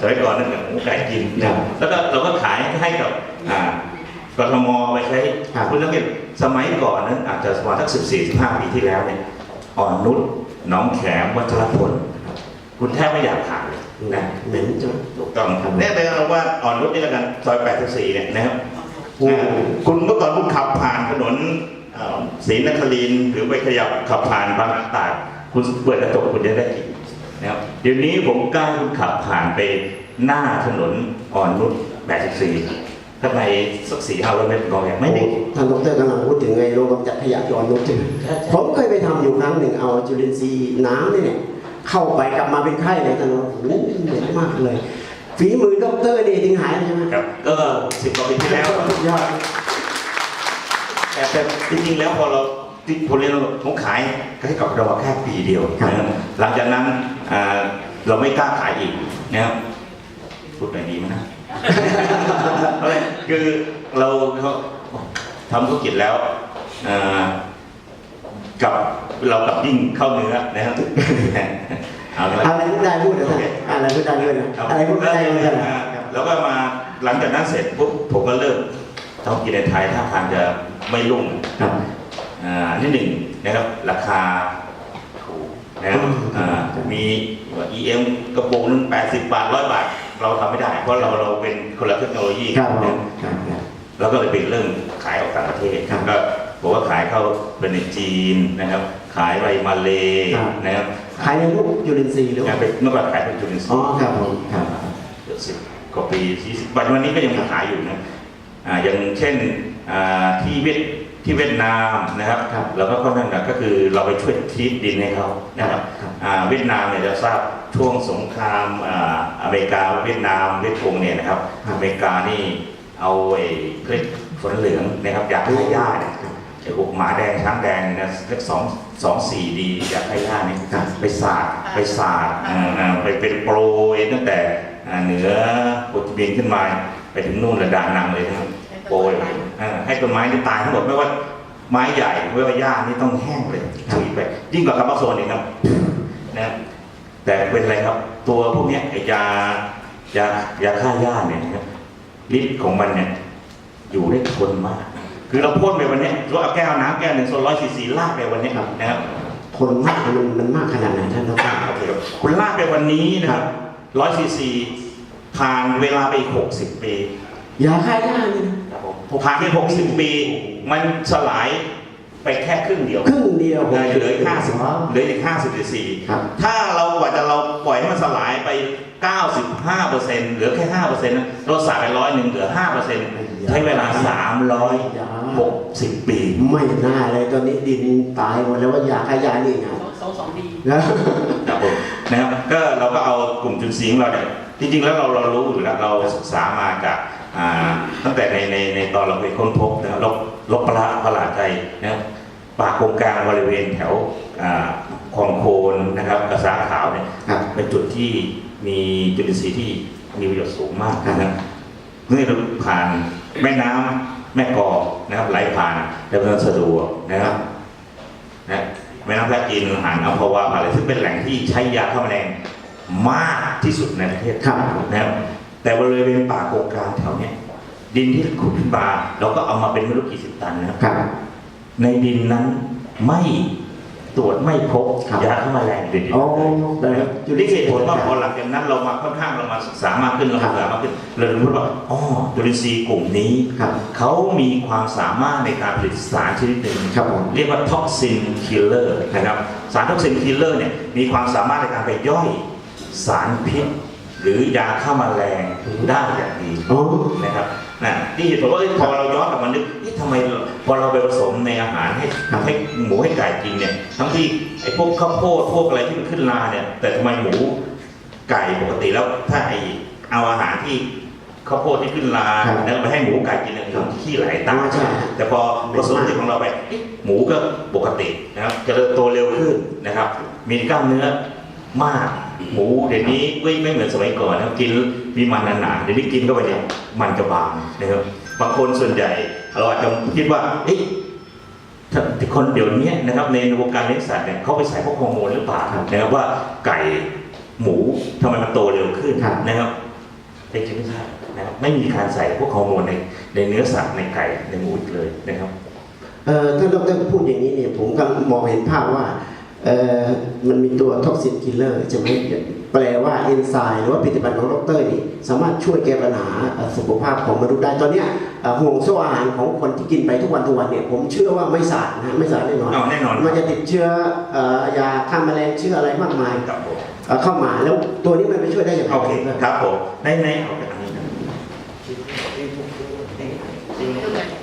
สมัยก่อนนั่นแหละหมูไก่กินครันะบแล้วก็เราก็ขายให้กับอ่ากทมไปใช้ครับ คุณสังเกตสมัยก่อนนั้นอาจจะประมาณสักสิบสี่สิบห้าปีที่แล้วเนี่ยอ่อนนุชหนองแขมวัชรพลคุณแทบไม่อยากขายเลยนะ เหม็นจัง ถูกต้องครับเนี่ยเป็นเราว่าอ่อนนุชนี่แล้วกันซอย84เนี่ยนะครับโอ้อ่าคุณเมื่อก่อนคุณขับผ่านถนนเอ่อศรีนครินทร์หรือไปขยับขับผ่านบางนาตราดคุณเปิดกระจกคุณจะได้กลินนะครับ เดี๋ยวนี้ผมกล้าให้คุณขับผ่านไปหน้าถนนอ่อนนุช84ข้างในสักสี่ห้าร้อยเมตรกองอย่างไม่ได้ท่านดรกำลังพูดถึงไงโรงกำจัดขยะย้อนนุชใช่ไหมใช่ใช่ผมเคยไปทำอยู่ครั้งหนึ่งเอาจุลินทรีย์น้ำนี่เนี่ยเข้าไปกลับมาเป็นไข้เลยท่านว่าโอ้โหเหม็นมากเลยฝีมือดรนี่ถึงหายใช่ไหมครับก็สิบกว่าปีที่แล้วสุดยอดแต่แต่จริงๆแล้วพอเรา ที่ผมเรียนผมขายให้กับเราแค่ปีเดียวนะครับหลังจากนั้นอ่าเราไม่กล้าขายอีกนะครับพูดไปดีไหมนะอะไรคือเราเขาทำธุรกิจแล้วอ่ากับเรากับยิ่งเข้าเนื้อนะครับเอาละอะไรพูดได้พูดนะท่านอะไรพูดได้เลยนะอะไรพูดไม่ได้เลยนะครับแล้วก็มาหลังจากนั้นเสร็จปุ๊บผมก็เริ่มทำกินในไทยถ้าทางจะไม่รุ่งครับ อ่านิดหนึ่งนะครับราคาถูกนะครับอืมอ่ามีว่า EM กระโปรงนึง80บาทร้อยบาท เราทำไม่ได้ เพราะเราเราเป็นคนละเทคโนโลยีครับผนะมครับครับแล้วก็เลยเป็นเรื่องขายออกต่างประเทศครับก็บอกว่าขายเข้าเป็นในจีนนะครับ ขายไปมาเลครับ นะครับขายในรูปจุลินทรีย์หรืองาว่านเป็นเมื่อก่อนขายเป็นจุลินทรีอ๋อย์ ครับผมครับ เกือบสิบกว่าปียี่สิบปัจจุบันนี้ก็ยังมีขายอยู่นะอ่าอย่างเช่นอ่าที่เวียด ที่เวียดนามนะครับครับแล้วก็ค่อนข้างหนักก็คือเราไปช่วยทีดดินให้เขานะครับครับอ่าเวียดนามเนี่ยจะทราบช่วงสงครามอ่าอเมริกาเวียดนามเวียดกงเนี่ยนะครับครับ อเมริกานี่เอาไอ้เคล็ดฝนเหลืองนะครับอยากให้ญาติเนี่ยไอ้พวกหมาแดงช้างแดงเนะเลขสองสองสี่ดีอยากให้ญาติเนี่ยครับไปสาดไปสาดอ่าอ่าไปเป็นโปรยตั้งแต่อ่าเหนือโปรตุเกสขึ้นมาไปถึงนู่นระดานังเลยนะครับ โปรยอ่าให้ต้นไม้ที่ตายทั้งหมดไม่ว่าไม้ใหญ่ไม่ว่าหญ้านี่ต้องแห้งเลยถุยไป ยิ่งกว่าคาร์บอนโซนอีกครับนะครับแต่เป็นอะไรครับ ตัวพวกเนี้ยไอ้ยายายาฆ่าหญ้าเนี่ยนะครับฤทธิ์ของมันเนี่ยอยู่ได้ทนมาก คือเราพ่นไปวันเนี้ยเราเอาแก้วน้ำแก้วหนึ่งโซนร้อยซีซีลากไปวันเนี้ยนะครับทนมากมันมันมากขนาดไหนท่านดรโอเคครับคุณลากไปวันนี้นะครับร้อยซีซีผ่านเวลาไปอีกหกสิบปียาฆ่าหญ้านี่นะ ผ่านไปหกสิบปี มันสลายไปแค่ครึ่งเดียว ครึ่งเดียวเหลืออีกห้าสิบว้าวเหลืออีกห้าสิบซีซีครับถ้าเรากว่าจะเราปล่อยให้มันสลายไป 95เปอร์เซ็นต์เหลือแค่ 5เปอร์เซ็นต์เราสาดไปร้อยหนึ่งเหลือ5เปอร์เซ็นต์ใช้เวลา 360 ปี ไม่น่าเลยตอนนี้ดินตายหมดแล้วว่ายาฆ่าหญ้านี่ไงสองสองดีแล้วครับผมนะครับก็เราก็เอากลุ่มจุนซีของเราเนี่ยจริงๆแล้วเราเรารู้อยู่แล้วเราศึกษามาจากอ่า ตั้งแต่ในในในตอนเราไปค้นพบนะครับลบลบประหลาดประหลาดใจนะครับป่าโกงกลางบริเวณแถวอ่าคลองโคนนะครับกระสาขาวเนี่ยครับเป็นจุดที่มีจุลินทรีย์ที่มีประโยชน์สูงมากนะครับเมื่อเราผ่านแม่น้ำแม่กอกนะครับไหลผ่านดำเนินสะดวกนะครับนะแม่น้ำแพร่จีนหานอัมพวาอะไรซึ่งเป็นแหล่งที่ใช้ยาฆ่าแมลงมากที่สุดในประเทศครับนะครับ แต่บริเวณป่าโกงกลางแถวเนี้ยดินที่ขุดขึ้นมาเราก็เอามาเป็นไม่รู้กี่สิบตันนะครับครับในดินนั้นไม่ตรวจไม่พบครับยาฆ่าแมลงเลยดิโอ้แต่นะครับจุดที่เหตุผลว่าพอหลังจากนั้นเรามาค่อนข้างเรามาศึกษามากขึ้นเราศึกษามากขึ้นเรารู้ว่าอ๋อจุลินทรีย์กลุ่มนี้ครับเขามีความสามารถในการผลิตสารชนิดหนึ่งครับผมเรียกว่าท็อกซินคิลเลอร์นะครับสารท็อกซินคิลเลอร์เนี่ยมีความสามารถในการไปย่อยสารพิษ หรือยาฆ่าแมลงได้อย่างดีอ๋อ นะครับนะนี่เหตุผลว่าเอ้ยพอเราย้อนกลับมานึกนี่ทำไมพอเราไปผสมในอาหารให้ครับให้หมูให้ไก่กินเนี่ย ทั้งที่ไอ้พวกข้าวโพดพวกอะไรที่มันขึ้นราเนี่ย แต่ทำไมหมูไก่ปกติแล้วถ้าไอเอาอาหารที่ข้าวโพดที่ขึ้นราครับแล้วไปให้หมูไก่กินเนี่ยมันขี้ไหลตามอ๋อใช่ แต่พอผสมที่ของเราไปเอ๊ะหมูก็ปกตินะครับเจริญโตเร็วขึ้นนะครับ มีกล้ามเนื้อ มากหมูเดี๋ยวนี้ไม่ไม่เหมือนสมัยก่อนนะครับกินมีมันหนาๆเดี๋ยวนี้กินเข้าไปเนี่ยมันจะบางนะครับบางคนส่วนใหญ่เราอาจจะคิดว่าเอ๊ะถ้าคนเดี๋ยวนี้นะครับในวงการเลี้ยงสัตว์เนี่ยเขาไปใส่พวกฮอร์โมนหรือเปล่าครับนะครับว่าไก่หมูทำไมมันโตเร็วขึ้นครับนะครับเป็นธรรมชาตินะครับไม่มีการใส่พวกฮอร์โมนในในเนื้อสัตว์ในไก่ในหมูอีกเลยนะครับเอ่อถ้าดรพูดอย่างนี้เนี่ยผมกำลังมองเห็นภาพว่าเอ่อ มันมีตัวท็อกซินคิลเลอร์ใช่ไหมแปลว่าเอนไซม์หรือว่าผลิตภัณฑ์ของดรนี่สามารถช่วยแก้ปัญหาเอ่อสุขภาพของมนุษย์ได้ตอนเนี้ยเอ่อห่วงโซ่อาหารของคนที่กินไปทุกวันทุกวันเนี่ยผมเชื่อว่าไม่สะอาดนะไม่สะอาดแน่นอนเอาแน่นอนมันจะติดเชื้อเอ่อยาฆ่าแมลงเชื้ออะไรมากมายครับผมเอ่อเข้ามาแล้วตัวนี้มันไปช่วยได้อย่างไรโอเคครับครับผมในในเอาไปอันนี้นะดูเหมือน